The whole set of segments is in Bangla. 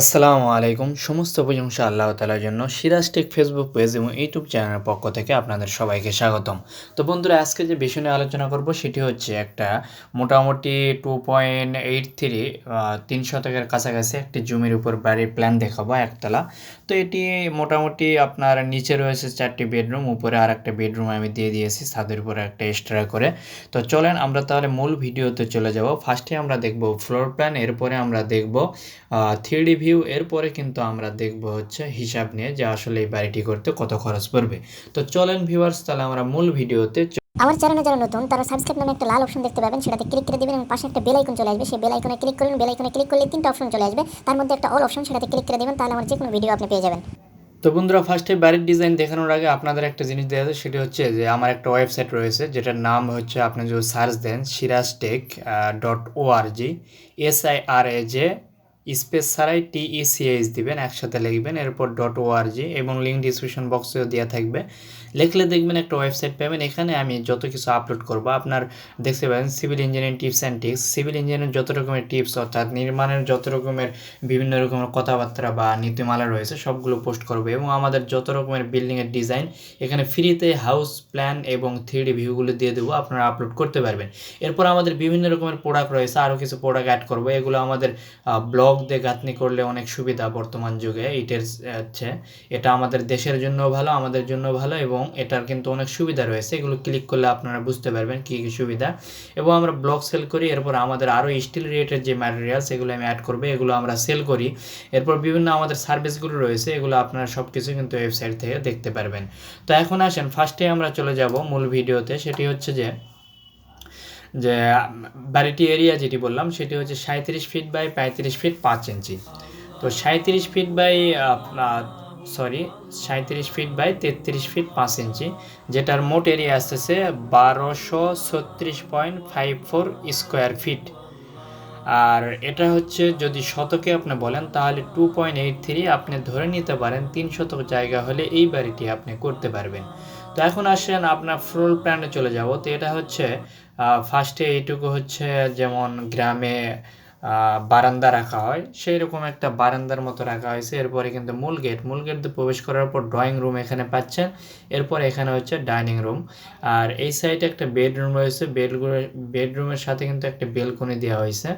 আসসালামু আলাইকুম। সমস্ত প্রশংসা আল্লাহ তালার জন্য সিরাজ টেক ফেসবুক পেজ এবং ইউটিউব চ্যানেলের পক্ষ থেকে আপনাদের সবাইকে স্বাগতম। তো বন্ধুরা, আজকে যে বিষয় আলোচনা করব সেটি হচ্ছে একটা মোটামুটি টু পয়েন্ট এইট থ্রি তিন শতকের কাছাকাছি একটি জমির উপর বাড়ির প্ল্যান দেখাবো একতলা। তো এটি মোটামুটি আপনার নিচে রয়েছে চারটি বেডরুম উপরে আর একটা বেডরুম আমি দিয়ে দিয়েছি, ছাদের উপরে একটা এক্সট্রা করে। তো চলেন আমরা তাহলে মূল ভিডিওতে চলে যাব। ফার্স্টে আমরা দেখব ফ্লোর প্ল্যান এরপরে আমরা দেখব থ্রি ভিউ এরপরে কিন্তু আমরা দেখব হচ্ছে হিসাব নিয়ে যে আসলে এই বাড়িটি করতে কত খরচ পড়বে। তো চলেন ভিউয়ার্স তাহলে আমরা মূল ভিডিওতে আমার চ্যানেলে যারা নতুন তারা সাবস্ক্রাইব নামে একটা লাল অপশন দেখতে পাবেন সেটাতে ক্লিক করে দিবেন এবং পাশে একটা বেল আইকন চলে আসবে। সেই বেল আইকনে ক্লিক করুন বেল আইকনে ক্লিক করলে তিনটা অপশন চলে আসবে। তার মধ্যে একটা অল অপশন সেটাতে ক্লিক করে দিবেন তাহলে আমার যে কোনো ভিডিও আপনি পেয়ে যাবেন। তো বন্ধুরা ফার্স্টে বাড়ির ডিজাইন দেখানোর আগে আপনাদের একটা জিনিস দেওয়া যায় সেটি হচ্ছে যে আমার একটা ওয়েবসাইট রয়েছে যেটার নাম হচ্ছে আপনি যদি search then Siraj tech dot O R G S I R A J space ছাড়াই টিই সিএইচ দিবেন, একসাথে লিখবেন, এরপর ডট ও আর জি এবং লিঙ্ক ডিসক্রিপশন বক্সেও দেওয়া থাকবে। লিখলে দেখবেন একটা ওয়েবসাইট পাবেন, এখানে আমি যত কিছু আপলোড করব, আপনার দেখতে পাবেন civil engineering tips and tips civil engineering যত রকমের টিপস অর্থাৎ নির্মাণের যত রকমের বিভিন্ন রকমের কথাবার্তা বা নীতিমালা রয়েছে, সবগুলো পোস্ট করবে এবং আমাদের যত রকমের বিল্ডিংয়ের ডিজাইন এখানে ফ্রিতে হাউস প্ল্যান এবং থ্রি ভিউগুলো দিয়ে দেবো, আপনারা আপলোড করতে পারবেন। এরপর আমাদের বিভিন্ন রকমের প্রোডাক্ট রয়েছে আরও কিছু প্রোডাক্ট অ্যাড করব, এগুলো আমাদের ব্লগ দিয়ে গাঁথনি করলে অনেক সুবিধা বর্তমান যুগে ইটের হচ্ছে, এটা আমাদের দেশের জন্য ভালো, আমাদের জন্য ভালো এবং এটার কিন্তু অনেক সুবিধা রয়েছে। এগুলো ক্লিক করলে আপনারা বুঝতে পারবেন কী কী সুবিধা। এবং আমরা ব্লগ সেল করি, এরপর আমাদের আরও স্টিল রিলেটেড যে ম্যাটেরিয়ালস এগুলো আমি অ্যাড করব, এগুলো আমরা সেল করি। এরপর বিভিন্ন আমাদের সার্ভিসগুলো রয়েছে, এগুলো আপনারা সব কিছু কিন্তু ওয়েবসাইট থেকে দেখতে পারবেন। তো এখন আসেন ফার্স্টে আমরা চলে যাব মূল ভিডিওতে সেটি হচ্ছে যে যে, বাড়িটি এরিয়া যেটি বললাম, সেটি হচ্ছে সাঁত্রিশ ফিট বাই পঁয়ত্রিশ ফিট পাঁচ ইঞ্চি তো সাঁত্রিশ ফিট বাই সরি সাঁত্রিশ ফিট বাই তেত্রিশ ফিট পাঁচ ইঞ্চি যেটার মোট এরিয়া আসতেছে বারোশো ছত্রিশ point five four square feet আর এটা হচ্ছে যদি শতকে আপনি বলেন, তাহলে টু পয়েন্ট এইট থ্রি আপনি ধরে নিতে পারেন, তিন শতক জায়গা হলে এই বাড়িটি আপনি করতে পারবেন। তো এখন আসেন আপনার ফ্লোর প্ল্যানে চলে যাব। তো এটা হচ্ছে ফার্স্টে এইটুকু হচ্ছে যেমন গ্রামে বারান্দা রাখা হয় সেই রকম একটা বারান্দার মতো রাখা হয়েছে। এরপরে কিন্তু মূল গেট মূল গেট দিয়ে প্রবেশ করার পর ড্রয়িং রুম এখানে পাচ্ছেন। এরপর এখানে হচ্ছে ডাইনিং রুম আর এই সাইডে একটা বেডরুম রয়েছে। বেডরুম বেডরুমের সাথে কিন্তু একটা বেলকনি দেওয়া হয়েছে।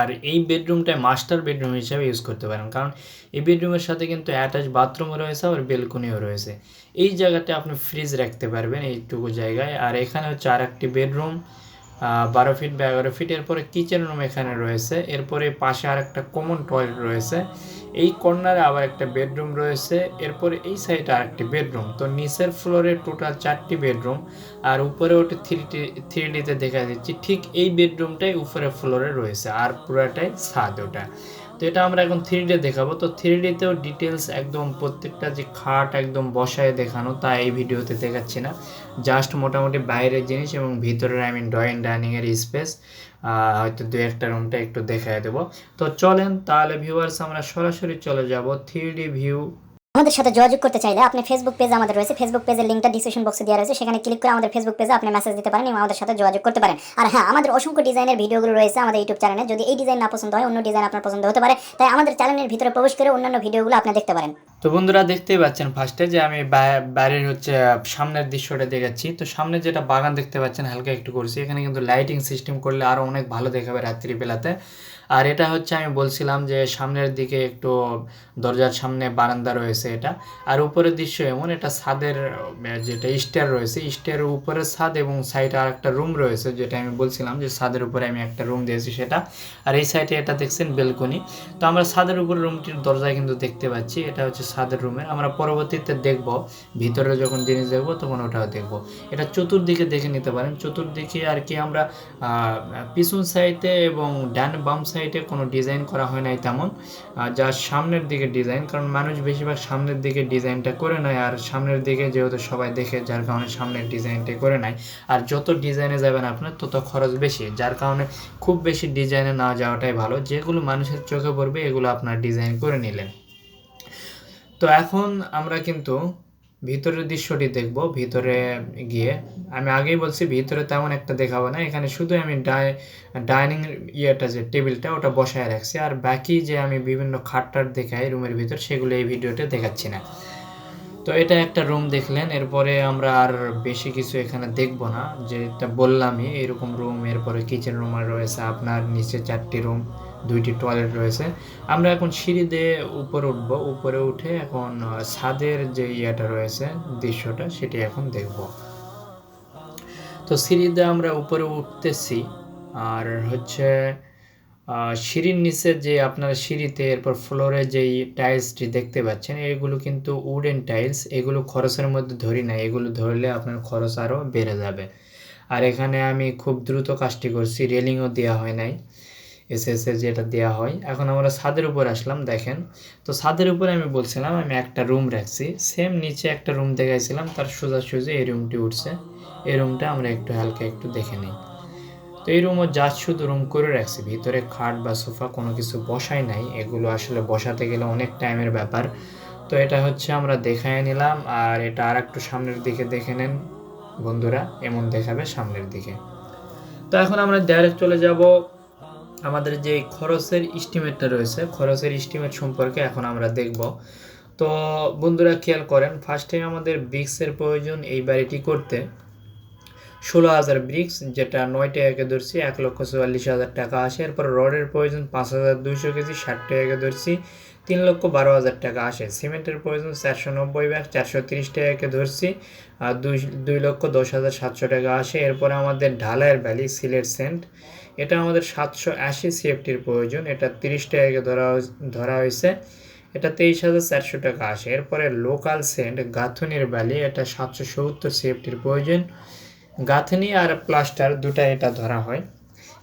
আর এই বেডরুমটা মাস্টার বেডরুম হিসাবে ইউজ করতে পারেন। কারণ এই বেডরুমের সাথে কিন্তু অ্যাটাচ বাথরুমও রয়েছে আর বেলকনিও রয়েছে। এই জায়গাতে আপনি ফ্রিজ রাখতে পারবেন এইটুকু জায়গায়। আর এখানে হচ্ছে আর একটি বেডরুম বারো ফিট বা এগারো ফিট এরপরে কিচেন রুম এখানে রয়েছে, এরপরে পাশে আর একটা কমন টয়লেট রয়েছে, এই কর্নারে আবার একটা বেডরুম রয়েছে, এরপরে এই সাইডে আর একটি বেডরুম তো নিচের ফ্লোরে টোটাল চারটি বেডরুম আর উপরে ওটা থ্রিটি থ্রি ডিতে দেখা যাচ্ছে, ঠিক এই বেডরুমটাই উপরে ফ্লোরে রয়েছে, আর পুরাটাই ছাদ ওটা। তো এটা আমরা এখন থ্রি ডে দেখাবো। তো থ্রি ডিতেও ডিটেলস একদম প্রত্যেকটা যে খাট একদম বসায় দেখানো, তা এই ভিডিওতে দেখাচ্ছি না। জাস্ট মোটামুটি বাইরের জিনিস এবং ভিতরের আই মিন ড্রয়িং ডাইনিংয়ের স্পেস হয়তো দু একটা রুমটা একটু দেখায় দেবো। তো চলেন তাহলে ভিউয়ার্স আমরা সরাসরি চলে যাব থ্রি ডি ভিউ আমাদের সাথে যোগাযোগ করতে চাইলে আপনি ফেসবুক পেজ আমাদের রয়েছে। ফেসবুক পেজের লিঙ্কটা ডিসক্রিপশন বক্সে দেওয়া রয়েছে। সেখানে ক্লিক করে আমাদের ফেসবুক পেজে আপনি মেসেজ দিতে পারেন এবং আমাদের সাথে যোগাযোগ করতে পারেন। আর হ্যাঁ আমাদের অসংখ্য ডিজাইনের ভিডিওগুলো রয়েছে আমাদের ইউটিউব চ্যানেলে যদি এই ডিজাইন না পছন্দ হয়, অন্য ডিজাইন আপনার পছন্দ হতে পারে। তাই আমাদের চ্যানেলের ভিতরে প্রবেশ করে অন্যান্য ভিডিওগুলো আপনি দেখতে পারেন। তো বন্ধুরা, দেখতেই পাচ্ছেন ফার্স্টে যে আমি বাইরের হচ্ছে সামনের দৃশ্যটা দেখাচ্ছি। তো সামনে যেটা বাগান দেখতে পাচ্ছেন, হালকা একটু করছি। এখানে কিন্তু লাইটিং সিস্টেম করলে আরও অনেক ভালো দেখাবে রাত্রিবেলাতে। আর এটা হচ্ছে আমি বলছিলাম যে সামনের দিকে একটু দরজার সামনে বারান্দা রয়েছে এটা। আর উপরের দৃশ্য এমন, এটা ছাদের যেটা স্টেয়ার রয়েছে, স্টেয়ারের উপরে ছাদ এবং সাইডে আর একটা রুম রয়েছে, যেটা আমি বলছিলাম যে ছাদের উপরে আমি একটা রুম দিয়েছি সেটা। আর এই সাইডে এটা দেখছেন বেলকনি তো আমরা ছাদের উপরে রুমটির দরজায় কিন্তু দেখতে পাচ্ছি, এটা হচ্ছে ছাদের রুমের আমরা পরবর্তীতে দেখব, ভিতরে যখন জিনিস দেখব তখন ওটাও দেখব। এটা চতুর্দিকে দেখে নিতে পারেন। চতুর্দিকে আর কি আমরা পিছন সাইডে এবং ডান বাম সাইডে কোনো ডিজাইন করা হয় নাই তেমন। যা সামনের দিকে ডিজাইন কারণ মানুষ বেশিরভাগ সামনের দিকে ডিজাইনটা করে নেয়, আর সামনের দিকে যেহেতু সবাই দেখে, যার কারণে সামনের ডিজাইনটা করে নেয়। আর যত ডিজাইনে যাবেন আপনার, তত খরচ বেশি, যার কারণে খুব বেশি ডিজাইনে না যাওয়াটাই ভালো। যেগুলো মানুষের চোখে পড়বে, এগুলো আপনার ডিজাইন করে নিলেন। তো এখন আমরা কিন্তু ভিতরের দৃশ্যটি দেখব, ভিতরে গিয়ে। আমি আগেই বলছি, ভিতরে তেমন একটা দেখাবো না। এখানে শুধু আমি ডাই ডাইনিং ইয়েটা যে টেবিলটা, ওটা বসায় রাখছি। আর বাকি যে আমি বিভিন্ন খাটটার দেখাই রুমের ভিতর, সেগুলো এই ভিডিওতে দেখাচ্ছি না। তো এটা একটা রুম দেখলেন। এরপরে আমরা আর বেশি কিছু এখানে দেখব না। যেটা বললামই, এরকম রুম, এরপরে কিচেন রুম আর রয়েছে আপনার নিচে চারটি রুম। দুইটি টয়লেট রয়েছে। আমরা এখন সিঁড়ি দিয়ে উপরে উঠব। উপরে উঠে এখন ছাদের যে ইয়েটা রয়েছে দৃশ্যটা, সেটি এখন দেখব। তো সিঁড়িতে আমরা উপরে উঠতেছি। আর হচ্ছে সিঁড়ির নিচে যে আপনারা সিঁড়িতে, এরপর ফ্লোরে যেই টাইলসটি দেখতে পাচ্ছেন, এগুলো কিন্তু উডেন টাইলস এগুলো খরচের মধ্যে ধরি না এগুলো ধরলে আপনার খরচ আরও বেড়ে যাবে। আর এখানে আমি খুব দ্রুত কাজটি করছি। রেলিংও দেওয়া হয় নাই। এস এস এর যেটা দেওয়া হয়। এখন আমরা ছাদের উপর আসলাম, দেখেন। তো ছাদের উপরে আমি বলছিলাম, আমি একটা রুম রাখছি। সেম নিচে একটা রুম দেখাইছিলাম, তার সোজাসুজি এই রুমটি উঠছে। এই রুমটা আমরা একটু হালকা একটু দেখে নিই। তো এই রুমও যা শুধু রুম করে রাখছি, ভিতরে খাট বা সোফা কোনো কিছু বসাই নাই। এগুলো আসলে বসাতে গেলে অনেক টাইমের ব্যাপার। তো এটা হচ্ছে আমরা দেখায় নিলাম, আর এটা আর একটু সামনের দিকে দেখে নেন। বন্ধুরা, এমন দেখাবে সামনের দিকে। তো এখন আমরা ডাইরেক্ট চলে যাব আমাদের যে খরচের ইস্টিমেটটা রয়েছে, খরচের ইস্টিমেট সম্পর্কে এখন আমরা দেখব। তো বন্ধুরা খেয়াল করেন ফার্স্ট টাইম আমাদের ব্রিক্সের প্রয়োজন এই বাড়িটি করতে। ষোলো হাজার ব্রিক্স যেটা নয় টাকাকে ধরছি, এক লক্ষ চুয়াল্লিশ হাজার টাকা আসে। এরপর রডের প্রয়োজন পাঁচ হাজার দুইশো কেজি, ষাট টাকাকে ধরছি। তিন লক্ষ বারো হাজার টাকা আসে। সিমেন্টের প্রয়োজন চারশো নব্বই ব্যাগ, চারশো তিরিশ টাকাকে ধরছি, আর দুই দুই লক্ষ দশ হাজার সাতশো টাকা আসে। এরপরে আমাদের ঢালাইয়ের ভ্যালি, সিলেট সেন্ট। এটা আমাদের সাতশো আশি সিএফটির প্রয়োজন। এটা তিরিশ টাকাকে ধরা ধরা হয়েছে এটা তেইশ হাজার চারশো টাকা আসে। এরপরে লোকাল সেন্ট, গাঁথনির ভ্যালি, এটা সাতশো সত্তর সিএফটির প্রয়োজন। গাঁথনি আর প্লাস্টার দুটা এটা ধরা হয়।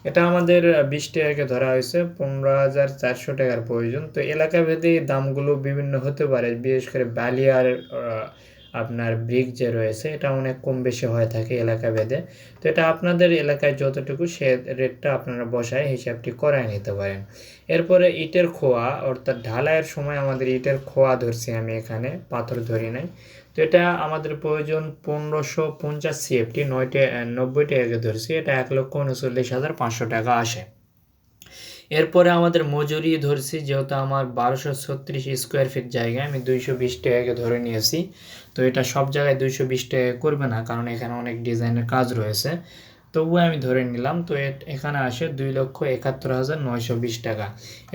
এটা আমাদের বিশ টাকাকে ধরা হয়েছে পনেরো হাজার চারশো টাকার প্রয়োজন। তো এলাকা ভেদে দামগুলো বিভিন্ন হতে পারে বিশেষ করে বালি আর আহ, আপনার ব্রিক যে রয়েছে এটা অনেক কম বেশি হয়ে থাকে এলাকা ভেদে তো এটা আপনাদের এলাকায় যতটুকু সে রেটটা আপনারা বসায় হিসাবটি করায় নিতে পারেন। এরপরে ইটের খোয়া অর্থাৎ ঢালাইয়ের সময় আমাদের ইটের খোয়া ধরছি আমি এখানে পাথর ধরি নাই। তো এটা আমাদের প্রয়োজন পনেরোশো পঞ্চাশ সিএফটি নয়টা নব্বই টাকাকে ধরছি। এটা এক লক্ষ উনচল্লিশ হাজার পাঁচশো টাকা আসে। এরপরে আমাদের মজুরি ধরছি, যেহেতু আমার বারোশো ছত্রিশ স্কোয়ার ফিট জায়গায় আমি দুইশো বিশ টাকাকে ধরে নিয়েছি। তো এটা সব জায়গায় দুইশো বিশ টাকা করবে না, কারণ এখানে অনেক ডিজাইনের কাজ রয়েছে। তবুও আমি ধরে নিলাম, তো এখানে আসে দুই লক্ষ একাত্তর হাজার নয়শো বিশ টাকা।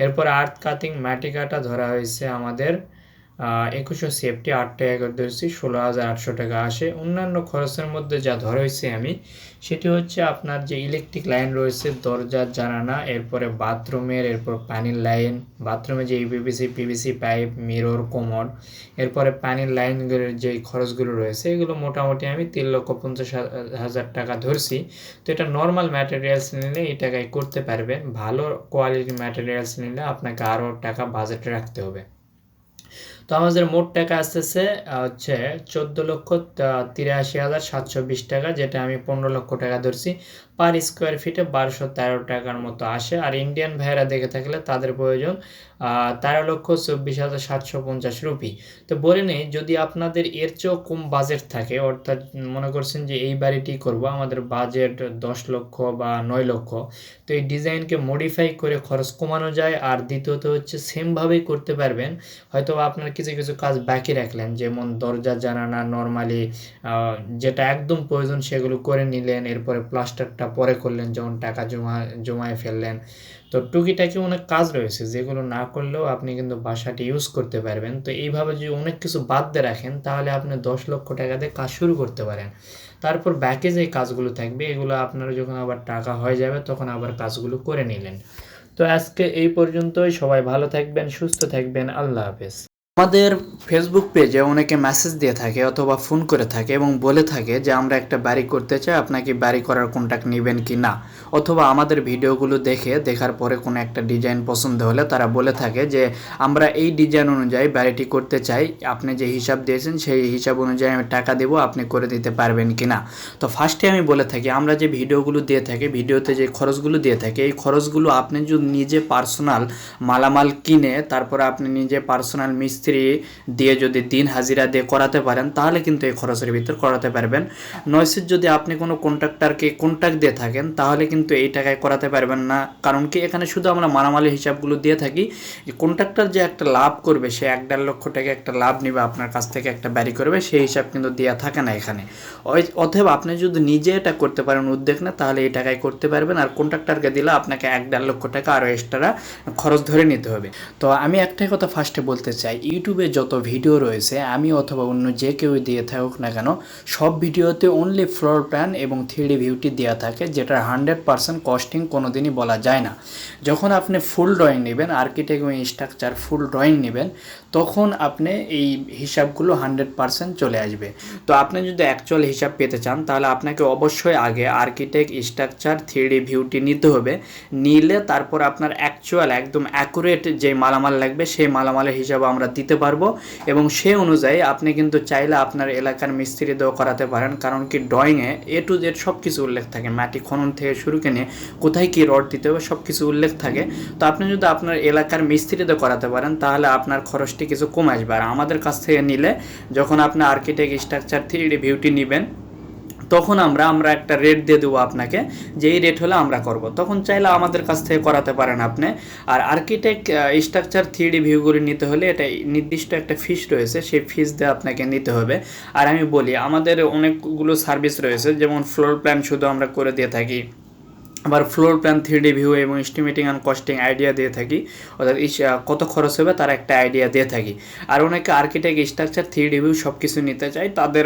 এরপর আর্থ কাটিং মাটি কাটা ধরা হয়েছে আমাদের একুশো সেফটি আট টাকা করে ধরেছি, ষোলো হাজার আটশো টাকা আসে। অন্যান্য খরচের মধ্যে যা ধরা হয়েছে আমি, সেটি হচ্ছে আপনার যে ইলেকট্রিক লাইন রয়েছে দরজার জানানা এরপরে বাথরুমের, এরপর পানির লাইন বাথরুমে যে ইউপিপিসি পিভিসি পাইপ মিরর কোমর এরপরে পানির লাইনগুলোর যে খরচগুলো রয়েছে, এগুলো মোটামুটি আমি তিন লক্ষ পঞ্চাশ হাজার টাকা ধরছি। তো এটা নর্মাল ম্যাটেরিয়ালস নিলে এই টাকায় করতে পারবেন ভালো কোয়ালিটির ম্যাটেরিয়ালস নিলে আপনাকে আরও টাকা বাজেটে রাখতে হবে। তো আমাদের মোট টাকা আসতেছে হচ্ছে চোদ্দ লক্ষ তিরাশি হাজার সাতশো বিশ টাকা, যেটা আমি পনেরো লক্ষ টাকা ধরছি। পার স্কোয়ার ফিটে বারোশো তেরো টাকার মতো আসে। আর ইন্ডিয়ান ভাইরা দেখে থাকলে তাদের প্রয়োজন তেরো লক্ষ চব্বিশ হাজার সাতশো পঞ্চাশ রুপি। তো বলে নেই, যদি আপনাদের এর চেয়েও কম বাজেট থাকে, অর্থাৎ মনে করছেন যে এই বাড়িটি করব, আমাদের বাজেট দশ লক্ষ বা নয় লক্ষ, তো এই ডিজাইনকে মডিফাই করে খরচ কমানো যায়। আর দ্বিতীয়ত হচ্ছে সেমভাবেই করতে পারবেন। হয়তো আপনার কিছু কিছু কাজ বাকি রাখলেন, যেমন দরজা, জানানা নর্মালি যেটা একদম প্রয়োজন সেগুলো করে নিলেন, এরপরে প্লাস্টারটা পরে করলেন যখন টাকা জমা, জমায়ে ফেললেন। তো টুকিটাকি অনেক কাজ রয়েছে, যেগুলো না করলেও আপনি কিন্তু বাসাটি ইউজ করতে পারবেন। তো এইভাবে যদি অনেক কিছু বাদ দিয়ে রাখেন, তাহলে আপনি দশ লক্ষ টাকা দিয়ে কাজ শুরু করতে পারেন। তারপর ব্যাকে যে কাজগুলো থাকবে, এগুলো আপনার যখন আবার টাকা হয়ে যাবে, তখন আবার কাজগুলো করে নিলেন। তো আজকে এই পর্যন্তই, সবাই ভালো থাকবেন, সুস্থ থাকবেন, আল্লাহ হাফেজ। আমাদের ফেসবুক পেজে অনেকে মেসেজ দিয়ে থাকে অথবা ফোন করে থাকে এবং বলে থাকে যে, আমরা একটা বাড়ি করতে চাই, আপনাকে বাড়ি করার কন্ট্যাক্ট নেবেন কি না? অথবা আমাদের ভিডিওগুলো দেখে, দেখার পরে কোনো একটা ডিজাইন পছন্দ হলে তারা বলে থাকে যে, আমরা এই ডিজাইন অনুযায়ী বাড়িটি করতে চাই, আপনি যে হিসাব দিয়েছেন সেই হিসাব অনুযায়ী আমি টাকা দেবো, আপনি করে দিতে পারবেন কি না? তো ফার্স্টে আমি বলে থাকি, আমরা যে ভিডিওগুলো দিয়ে থাকি, ভিডিওতে যে খরচগুলো দিয়ে থাকি, এই খরচগুলো আপনি যদি নিজে পার্সোনাল মালামাল কিনে, তারপরে আপনি নিজে পার্সোনাল মিস্ত্রি মিস্ত্রি দিয়ে যদি দিন হাজিরা দিয়ে করাতে পারেন, তাহলে কিন্তু এই খরচের ভিতর করাতে পারবেন। নয়সির যদি আপনি কোনো কন্ট্রাক্টরকে কন্ট্রাক্ট দিয়ে থাকেন, তাহলে কিন্তু এই টাকায় করাতে পারবেন না। কারণ কি, এখানে শুধু আমরা মারামালি হিসাবগুলো দিয়ে থাকি। কন্ট্রাক্টর যে একটা লাভ করবে, সে এক দেড় লক্ষ টাকা একটা লাভ নেবে, আপনার কাছ থেকে একটা ব্যারি করবে, সেই হিসাব কিন্তু দেওয়া থাকে না এখানে। অতএব আপনি যদি নিজে এটা করতে পারেন উদ্যোগ না তাহলে এই টাকায় করতে পারবেন। আর কন্ট্রাক্টরকে দিলে আপনাকে এক দেড় লক্ষ টাকা আরও এক্সট্রা খরচ ধরে নিতে হবে। তো আমি একটাই কথা ফার্স্টে বলতে চাই ইউটিউবে যত ভিডিও রয়েছে, আমি অথবা অন্য যে কেউ দিয়ে থাকুক না কেন, সব ভিডিওতে অনলি ফ্লোর প্ল্যান এবং থ্রি ভিউটি দেওয়া থাকে যেটা হান্ড্রেড পার্সেন্ট কস্টিং কোনো দিনই বলা যায় না। যখন আপনি ফুল ড্রয়িং নেবেন আর্কিটেক্ট এবং স্ট্রাকচার ফুল ড্রয়িং নেবেন, তখন আপনি এই হিসাবগুলো হান্ড্রেড পার্সেন্ট চলে আসবে। তো আপনি যদি অ্যাকচুয়াল হিসাব পেতে চান, তাহলে আপনাকে অবশ্যই আগে আর্কিটেক্ট স্ট্রাকচার থ্রি ভিউটি নিতে হবে। নিলে তারপর আপনার অ্যাকচুয়াল একদম অ্যাকুরেট যে মালামাল লাগবে, সেই মালামালের হিসাব আমরা দিতে পারব এবং সে অনুযায়ী আপনি কিন্তু চাইলে আপনার এলাকার মিস্ত্রি দিয়েও করাতে পারেন। কারণ কি ড্রয়িংয়ে এ টু জেড সব কিছু উল্লেখ থাকে। মাটি খনন থেকে শুরু কেনে কোথায় কী রড দিতে হবে সব কিছু উল্লেখ থাকে। তো আপনি যদি আপনার এলাকার মিস্ত্রি দিয়ে করাতে পারেন, তাহলে আপনার খরচটি কিছু কম আসবে। আর আমাদের কাছ থেকে নিলে যখন আপনি আর্কিটেক্ট স্ট্রাকচার থ্রি ভিউটি নেবেন তখন আমরা আমরা একটা রেট দিয়ে দেবো আপনাকে যে এই রেট হলে আমরা করব। তখন চাইলে আমাদের কাছ থেকে করাতে পারেন আপনি। আর আর্কিটেক্ট স্ট্রাকচার থ্রি ভিউগুলি নিতে হলে এটা নির্দিষ্ট একটা ফিস রয়েছে, সেই ফিস দিয়ে আপনাকে নিতে হবে। আর আমি বলি, আমাদের অনেকগুলো সার্ভিস রয়েছে, যেমন ফ্লোর প্ল্যান শুধু আমরা করে দিয়ে থাকি, আবার ফ্লোর প্ল্যান থ্রি ভিউ এবং এস্টিমেটিং অ্যান্ড কস্টিং আইডিয়া দিয়ে থাকি, অর্থাৎ কত খরচ হবে তার একটা আইডিয়া দিয়ে থাকি। আর অনেকে আর্কিটেক্ট স্ট্রাকচার থ্রি ভিউ সব কিছু নিতে চায়, তাদের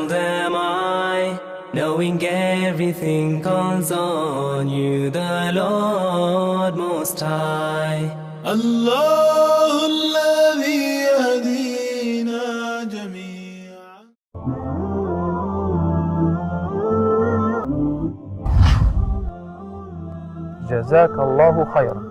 knowing everything calls on you, the Lord Most High. الله الذي يهدينا جميعا جزاك الله خيرا